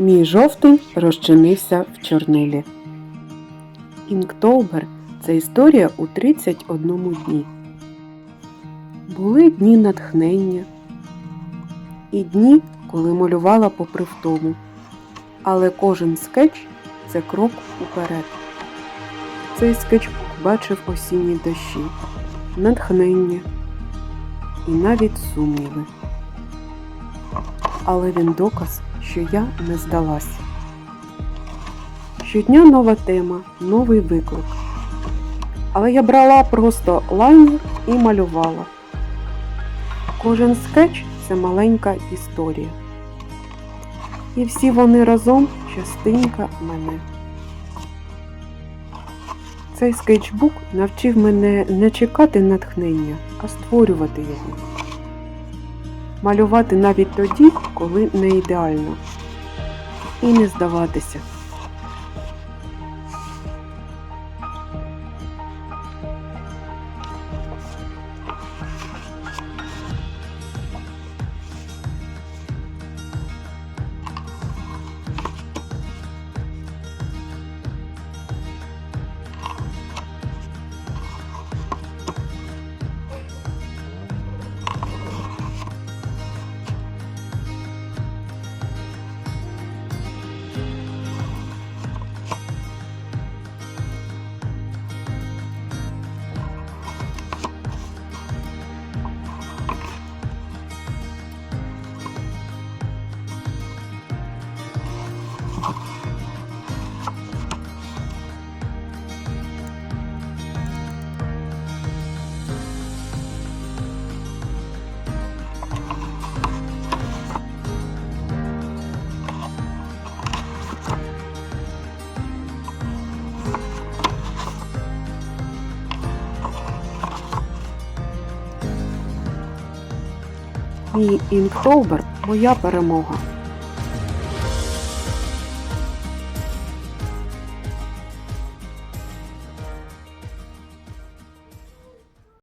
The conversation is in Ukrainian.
Мій жовтень розчинився в чорнилі. Інктобер це історія у 31 дні. Були дні натхнення і дні, коли малювала попри втому. Але кожен скетч це крок уперед. Цей скетчбук бачив осінні дощі, натхнення і навіть сумніви. Але він доказ, що я не здалась. Щодня нова тема, новий виклик. Але я брала просто лайнер і малювала. Кожен скетч це маленька історія. І всі вони разом частинка мене. Цей скетчбук навчив мене не чекати натхнення, а створювати його. Малювати навіть тоді, коли не ідеально. І не здаватися. Мій інктобер моя перемога.